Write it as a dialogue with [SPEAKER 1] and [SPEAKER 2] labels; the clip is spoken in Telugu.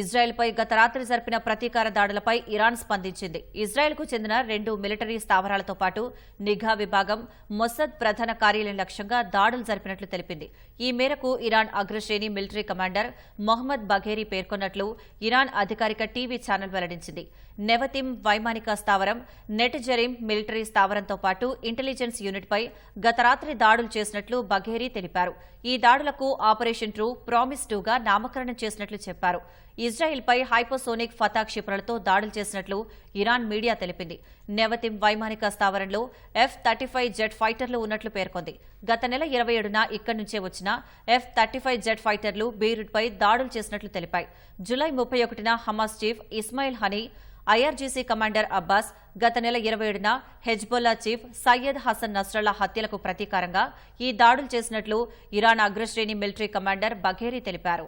[SPEAKER 1] ఇజ్రాయెల్పై గత రాత్రి జరిపిన ప్రతీకార దాడులపై ఇరాన్ స్పందించింది. ఇజ్రాయెల్కు చెందిన రెండు మిలిటరీ స్థావరాలతో పాటు నిఘా విభాగం మొసద్ ప్రధాన కార్యాలయం లక్ష్యంగా దాడులు జరిపినట్లు తెలిపింది. ఈ మేరకు ఇరాన్ అగ్రశ్రేణి మిలిటరీ కమాండర్ మొహమ్మద్ బఘేరీ పేర్కొన్నట్లు ఇరాన్ అధికారిక టీవీ ఛానల్ వెల్లడించింది. నెవతిం వైమానిక స్థావరం నెట్ జరీం మిలిటరీ స్థావరంతో పాటు ఇంటెలిజెన్స్ యూనిట్పై గత రాత్రి దాడులు చేసినట్లు బఘేరీ తెలిపారు. ఈ దాడులకు ఆపరేషన్ ట్రూ ప్రామిస్ టూగా నామకరణం చేసినట్లు చెప్పారు. ఇజ్రాయెల్పై హైపోసోనిక్ ఫతా క్షిపణులతో దాడులు చేసినట్లు ఇరాన్ మీడియా తెలిపింది. నెవతిం వైమానిక స్థావరంలో ఎఫ్ థర్టీ ఫైవ్ జెట్ ఫైటర్లు ఉన్నట్లు పేర్కొంది. గత నెల ఇరవై ఏడున ఇక్కడి నుంచే వచ్చిన ఎఫ్ థర్టీ ఫైవ్ జెట్ ఫైటర్లు బీరుడ్పై దాడులు చేసినట్లు తెలిపాయి. జులై ముప్పై ఒకటిన Hamas chief Ismail Haniyeh IRGC commander Abbas గత నెల ఇరవై ఏడున Hezbollah chief Sayyed Hassan Nasrallah హత్యలకు ప్రతీకారంగా ఈ దాడులు చేసినట్లు ఇరాన్ అగ్రశ్రేణి మిలిటరీ కమాండర్ బఘేరీ తెలిపారు.